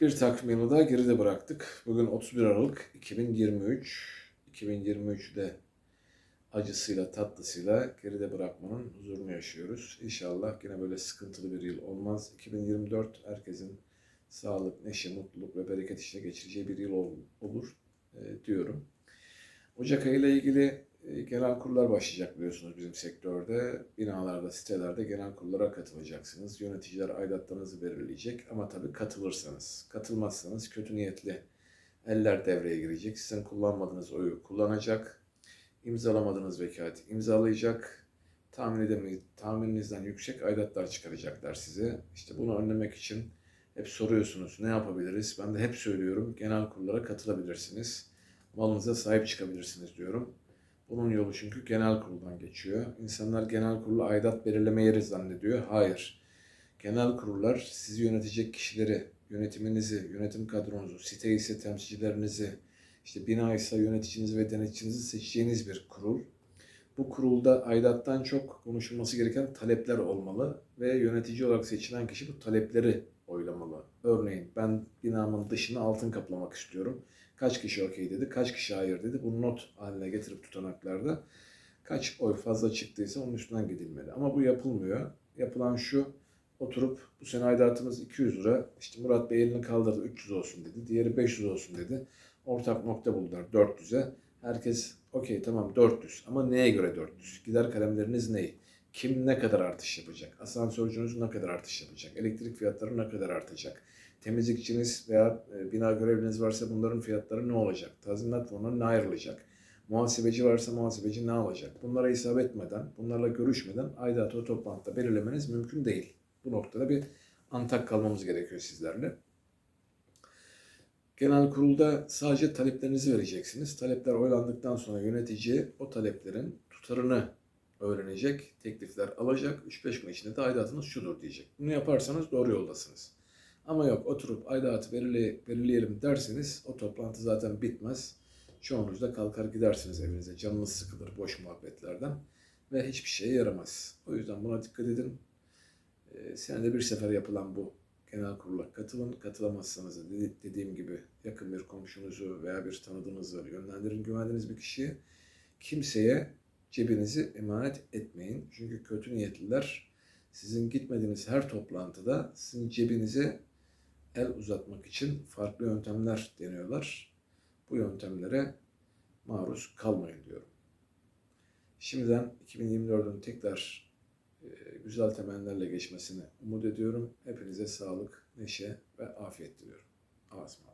Bir takvim yılı daha geride bıraktık. Bugün 31 Aralık 2023. 2023'de acısıyla tatlısıyla geride bırakmanın huzurunu yaşıyoruz. İnşallah yine böyle sıkıntılı bir yıl olmaz. 2024 herkesin sağlık, neşe, mutluluk ve bereket içinde geçireceği bir yıl ol- olur e, diyorum. Ocak ayı ile ilgili genel kurullar başlayacak biliyorsunuz bizim sektörde. Binalarda, sitelerde genel kurullara katılacaksınız. Yöneticiler aidatlarınızı belirleyecek ama tabii katılırsanız. Katılmazsanız kötü niyetli eller devreye girecek. Sizin kullanmadığınız oyu kullanacak. İmzalamadığınız vekaleti imzalayacak. Tahmin edemeyiz, tahmininizden yüksek aidatlar çıkaracaklar size. İşte bunu önlemek için hep soruyorsunuz ne yapabiliriz? Ben de hep söylüyorum genel kurullara katılabilirsiniz. Malınıza sahip çıkabilirsiniz diyorum. Bunun yolu çünkü genel kuruldan geçiyor. İnsanlar genel kurulu aidat belirleme yeri zannediyor. Hayır. Genel kurullar sizi yönetecek kişileri, yönetiminizi, yönetim kadronuzu, site ise temsilcilerinizi, işte bina ise yöneticinizi ve deneticinizi seçeceğiniz bir kurul. Bu kurulda aidattan çok konuşulması gereken talepler olmalı ve yönetici olarak seçilen kişi bu talepleri oylamalı. Örneğin ben binamın dışını altın kaplamak istiyorum. Kaç kişi okey dedi, kaç kişi hayır dedi. Bunu not haline getirip tutanaklarda kaç oy fazla çıktıysa onun üstünden gidilmeli. Ama bu yapılmıyor. Yapılan şu, oturup bu sene aidatımız 200 lira. İşte Murat Bey elini kaldırdı 300 olsun dedi. Diğeri 500 olsun dedi. Ortak nokta buldular 400'e. Herkes okey tamam 400 ama neye göre 400? Gider kalemleriniz ne? Kim ne kadar artış yapacak? Asansörcünüz ne kadar artış yapacak? Elektrik fiyatları ne kadar artacak? Temizlikçiniz veya e, bina görevliniz varsa bunların fiyatları ne olacak? Tazminat fonuna ne ayrılacak? Muhasebeci varsa muhasebeci ne alacak? Bunlara hesap etmeden, bunlarla görüşmeden aidatı o toplantıda belirlemeniz mümkün değil. Bu noktada bir antak kalmamız gerekiyor sizlerle. Genel kurulda sadece taleplerinizi vereceksiniz. Talepler oylandıktan sonra yönetici o taleplerin tutarını öğrenecek, teklifler alacak. 3-5 gün içinde de aidatınız şudur diyecek. Bunu yaparsanız doğru yoldasınız. Ama yok oturup aidatı belirle, belirleyelim derseniz o toplantı zaten bitmez. Çoğunuz da kalkar gidersiniz evinize. Canınız sıkılır boş muhabbetlerden ve hiçbir şeye yaramaz. O yüzden buna dikkat edin. Ee, senede bir sefer yapılan bu genel kurula katılın. Katılamazsanız da dedi- dediğim gibi yakın bir komşunuzu veya bir tanıdığınızı yönlendirin güvendiğiniz bir kişiyi. Kimseye cebinizi emanet etmeyin. Çünkü kötü niyetliler sizin gitmediğiniz her toplantıda sizin cebinize el uzatmak için farklı yöntemler deniyorlar. Bu yöntemlere maruz kalmayın diyorum. Şimdiden 2024'ün tekrar e, güzel temellerle geçmesini umut ediyorum. Hepinize sağlık, neşe ve afiyet diliyorum. Ağzıma